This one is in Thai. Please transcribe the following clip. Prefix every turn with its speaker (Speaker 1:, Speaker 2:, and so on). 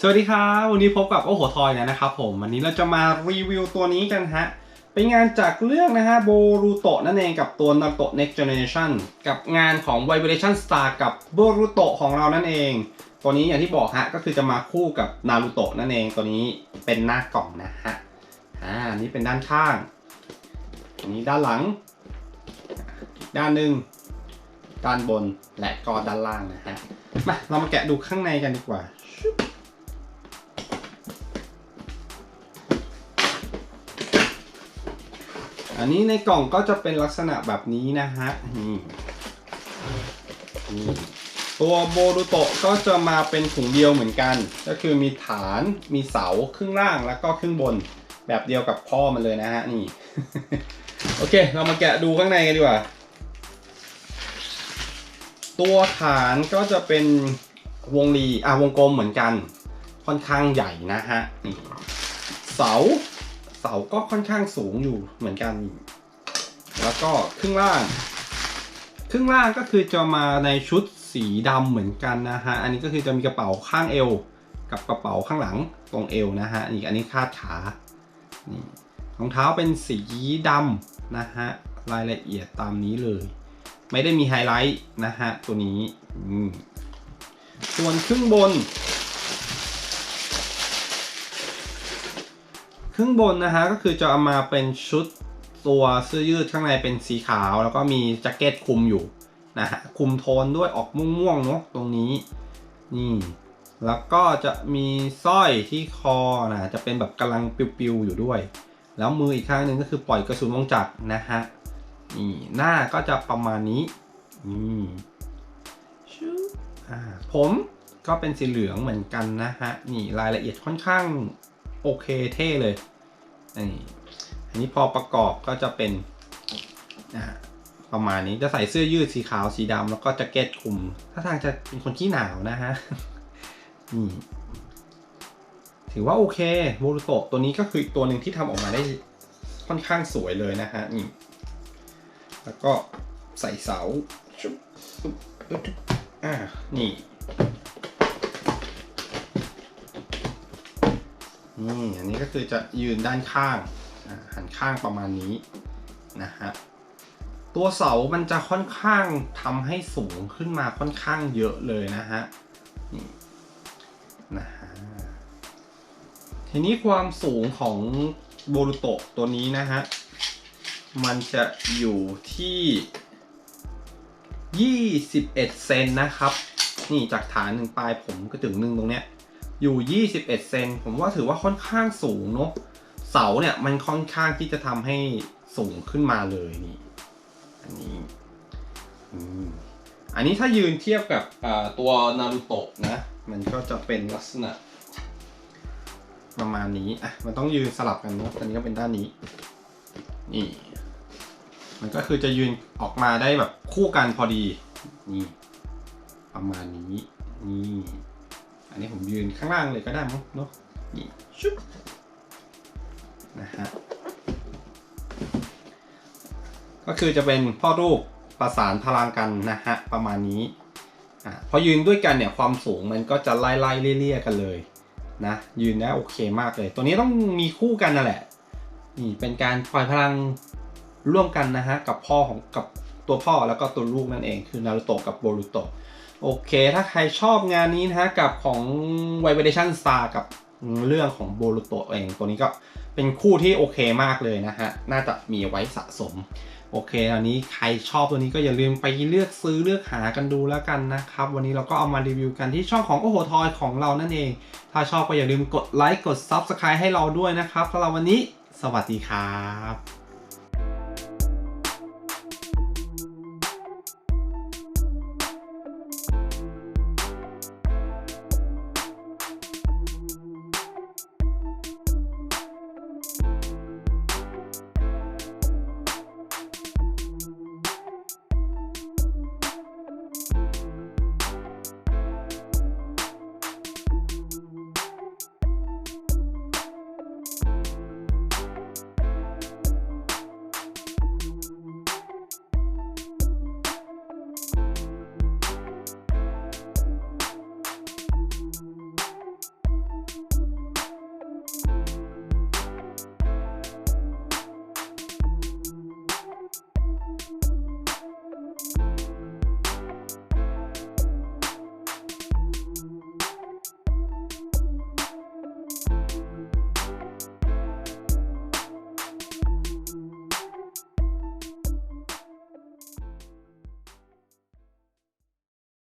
Speaker 1: สวัสดีครับ วันนี้พบกับโอ้โหทอยนะครับผม วันนี้เราจะมารีวิวตัวนี้กันฮะ เป็นงานจากเรื่องนะฮะโบรูโตะนั่นเองกับตัวนาโตะ Next Generation กับงานของ Vibration Star กับโบรูโตะของเรานั่นเอง ตัวนี้อย่างที่บอกฮะก็คือจะมาคู่กับนารูโตะนั่นเอง ตัวนี้เป็นหน้ากล่องนะฮะ อ่า นี้เป็นด้านข้างอันนี้ด้านหลัง ด้านหนึ่ง ด้านบน และก็ด้านล่างนะฮะ มาเรามาแกะดูข้างในกันดีกว่า อันนี้ในกล่องก็จะเป็นลักษณะแบบนี้นะฮะนี่ตัวโบรูโตะก็จะมาเป็นถุงเดียวเหมือนกัน ก็คือมีฐานมีเสาครึ่งล่างแล้วก็ครึ่งบนแบบเดียวกับพ่อมันเลยนะฮะนี่ โอเค เรามาแกะดูข้างในกันดีกว่า ตัวฐานก็จะเป็นวงรีอะวงกลมเหมือนกัน ค่อนข้างใหญ่นะฮะนี่เสา สาก็ค่อนข้างสูงอยู่เหมือนกัน แล้วก็ครึ่งล่าง ครึ่งล่างก็คือจะมาในชุดสีดำเหมือนกันนะฮะ อันนี้ก็คือจะมีกระเป๋าข้างเอว กับกระเป๋าข้างหลังตรงเอวนะฮะอีกอันนี้คาดขา นี่รองเท้าเป็นสีดำนะฮะ รายละเอียดตามนี้เลย ไม่ได้มีไฮไลท์นะฮะตัวนี้ส่วนครึ่งบน ครึ่งบนนะฮะก็คือจะเอามาเป็นชุดตัวเสื้อยืดข้างในเป็นสีขาว แล้วก็มีแจ็คเก็ตคลุมอยู่นะฮะคลุมโทนด้วยออกม่วงๆเนาะตรงนี้นี่แล้วก็จะมีสร้อยที่คอนะจะเป็นแบบกำลังปิวๆอยู่ด้วย แล้วมืออีกข้างหนึ่งก็คือปล่อยกระสุนวงจักรนะฮะนี่หน้าก็จะประมาณนี้นี่ชูอ่าผมก็เป็นสีเหลืองเหมือนกันนะฮะนี่รายละเอียดค่อนข้าง โอเคเท่เลยนี่อันนี้พอประกอบก็จะเป็นประมาณนี้จะใส่เสื้อยืดสีขาวสีดำแล้วก็แจ็คเก็ตคลุม ถ้าทางจะเป็นคนที่หนาวนะฮะนี่ถือว่าโอเคโบรูโตะตัวนี้ก็คือตัวหนึ่งที่ทำออกมาได้ค่อนข้างสวยเลยนะฮะนี่แล้วก็ใส่เสาอ่านี่ นี่อันนี้ก็คือจะยืนด้านข้างหันข้างประมาณนี้นะฮะตัวเสามันจะค่อนข้างทำให้สูงขึ้นมาค่อนข้างเยอะเลยนะฮะนี่นะฮะทีนี้ความสูงของโบรูโตะตัวนี้นะฮะมันจะอยู่ที่ 21 เซนนะครับ นี่จากฐานหนึ่งปลายผมก็ถึงหนึ่งตรงเนี้ย อยู่ 21 เซนผมว่าถือว่าค่อนข้างสูงเนาะเสาเนี่ยมันค่อนข้างที่จะทำให้สูงขึ้นมาเลยนี่อันนี้อันนี้ถ้ายืนเทียบกับตัวนารูโตะนะ มันก็จะเป็นลักษณะ ประมาณนี้อะมันต้องยืนสลับกันเนาะอันนี้ก็เป็นด้านนี้ นี่ มันก็คือจะยืนออกมาได้แบบคู่กันพอดี นี่ ประมาณนี้นี่ อันนี้ผมยืนข้างล่างเลยก็ได้มั้งเนาะนี่ชุบนะฮะก็คือจะเป็นพ่อลูกประสานพลังกันนะฮะประมาณนี้อะพอยืนด้วยกันเนี่ยความสูงมันก็จะไล่ไล่เลี่ยๆกันเลยนะยืนได้โอเคมากเลย ตัวนี้ต้องมีคู่กันนั่นแหละนี่เป็นการปล่อยพลังร่วมกันนะฮะกับพ่อของกับตัวพ่อแล้วก็ตัวลูกนั่นเองคือนารูโตะกับโบรูโตะ โอเค ถ้าใครชอบงานนี้นะฮะกับของ Vibration Star กับเรื่องของโบรูโตเองตัวนี้ก็เป็นคู่ที่โอเคมากเลยนะฮะ น่าจะมีไว้สะสม โอเคตอนนี้ใครชอบตัวนี้ก็อย่าลืมไปเลือกซื้อเลือกหากันดูแล้วกันนะครับ วันนี้เราก็เอามารีวิวกันที่ช่องของโอโหทอยของเรานั่นเอง ถ้าชอบก็อย่าลืมกดไลค์กด Subscribe ให้เราด้วยนะครับสำหรับวันนี้ สวัสดีครับ